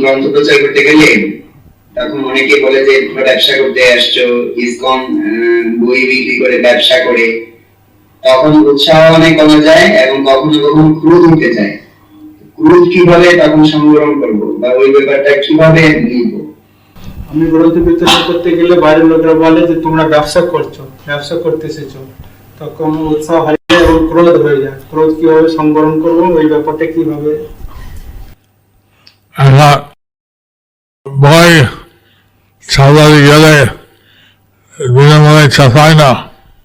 গ্রন্থ প্রচার করতে গেলে, তখন অনেকে বলে যে, তোমরা ব্যবসা করতে আসছো, ইসকন বই বিক্রি করে ব্যবসা করে। তখন উৎসাহ অনেক কমে যায় এবং কখনো কখনো ক্রোধ উঠে যায়। ক্রোধ কীভাবে তখন করব বা ওই ব্যাপারটা কীভাবে নিব? আমি গ্রন্থ বিতরণ করতে গেলে বাইরের লোকরা বলে যে, তোমরা ব্যবসা করছ, ব্যবসা করতে এসেছ। তখন উৎসাহ হারিয়ে এবং ক্রোধ হয়ে যায়। ক্রোধ কীভাবে সংবরণ করব, ওই ব্যাপারটা কীভাবে একটা বই ছাপাতে গেলে বিনামূল্যে ছাপায় না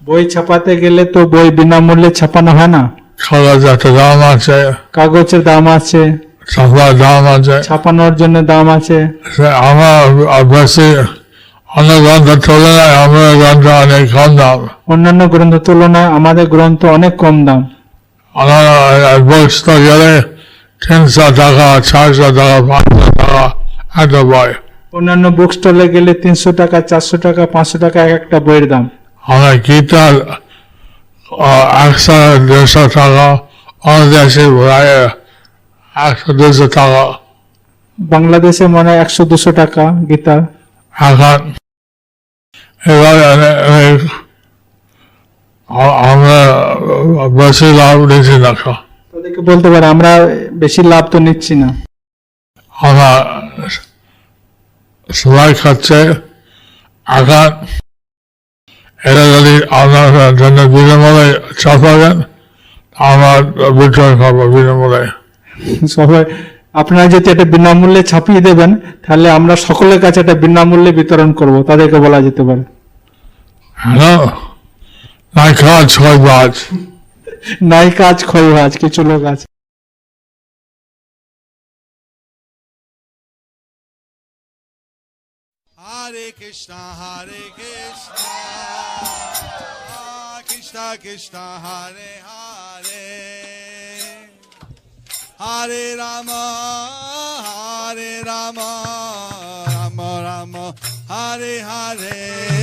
বই ছাপাতে গেলে তো বই বিনামূল্যে ছাপানো হয় না। কাগজ একটা দাম আছে। কাগজের দাম আছে। ছাপার দাম আছে। ছাপানোর জন্য দাম আছে। আমার বেশি অন্য গ্রন্থের তুলনায় আমার গ্রন্থ অনেক কম দাম। অন্যান্য গ্রন্থের তুলনায় আমাদের গ্রন্থ অনেক কম দাম। আমার তো গেলে তিনশো টাকা চারশো টাকা পাঁচশো টাকা একটা বই অন্যান্য বুক স্টলে গেলে তিনশো টাকা চারশো টাকা পাঁচশো টাকা এক একটা বইয়ের দাম। আমার গীতার একশো দেড়শো টাকা অন্য একশো দেড়শো টাকা। বাংলাদেশে মনে হয় একশো দুশো টাকা গীতার। এখন এবার আমরা বেশি লাভ নিচ্ছি না। তাদেরকে বলতে পারে আমরা বেশি লাভ তো নিচ্ছি না। আমরা সবাই খাচ্ছে এখন এটা যদি আপনার জন্য বিনামূল্যে চাপাবেন আমার বিক্রয় করব বিনামূল্যে। সবাই আপনারা যদি এটা বিনামূল্যে ছাপিয়ে দেবেন তাহলে আমরা সকলের কাছে এটা বিনামূল্যে বিতরণ করব তাদেরকে বলা যেতে পারে। নাই কাজ ক্ষয় ভাজ কিছু লোক আছে Hare Krishna, Hare Krishna, Krishna Krishna, Hare Hare, Hare Rama, Hare Rama, Rama Rama, Hare Hare.